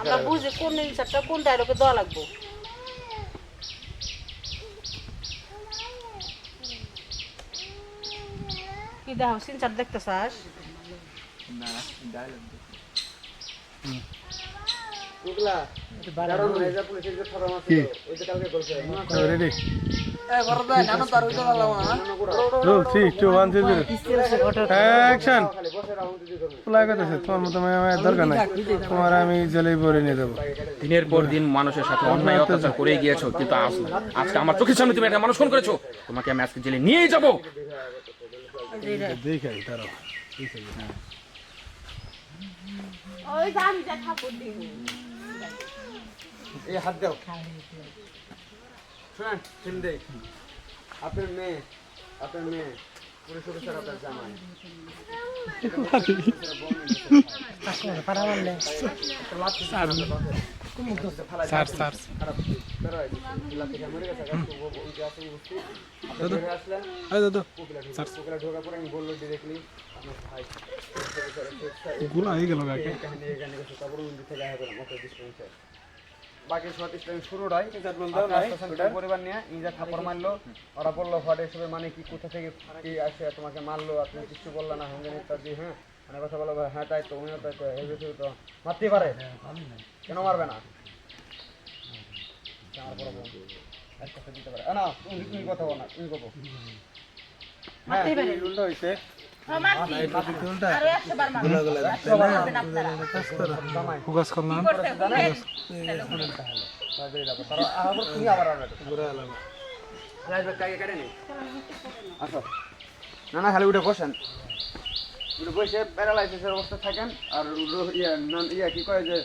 আমরা বুঝি কোন ইনসারটা কোন ডায়লগে দেওয়া লাগবো। কি দেখো সিনসার দেখতে চাস না টু তোমার নাই। তোমার আমি জেলে ভরে নিয়ে দেবো দিনের পর দিন মানুষের সাথে অন্যায় অত্যাচার করে গিয়েছো কিন্তু আজ আজকে আমার চোখের সামনে তুমি একটা মানুষ ফোন করেছ। তোমাকে আমি আজকে জেলে নিয়েই যাব। দেখাই তারা ওই আমি দিন। এই হাত দাও। শুনেন ফিল্ম দেই। আপনার মেয়ে আপনার মেয়ে জামাই। Sir sir. পরে বলল ডিরেক্টলি আপনার ভাই গুলা হয়ে গেল কাকে বাকি সব স্টাইল শুরুটাই পরিবার নিয়ে নিজে থাপড় মারলো। ওরা বলল হোয়াট এসবে? মানে কি কোথা থেকে কি আসে? তোমাকে মারলো? তুমি কিছু বললে না হ্যাঁ ইত্যাদি হ্যাঁ? মানে কথা বলো হ্যাঁ তাই তো উনিও তাই তো এই বিষয়ে তো মারতেই পারে। কেন মারবে না? আমার বড় এক কথা দিতে পারে। না তুমি কথা বলো না তুমি কথা হ্যাঁ। উল্টা হইছে। ফোকাস করলাম না না খালি উঠে বসেন উঠে বসে প্যারালাইসিসের অবস্থা থাকেন আর ইয়ে ইয়ে কি কয় যে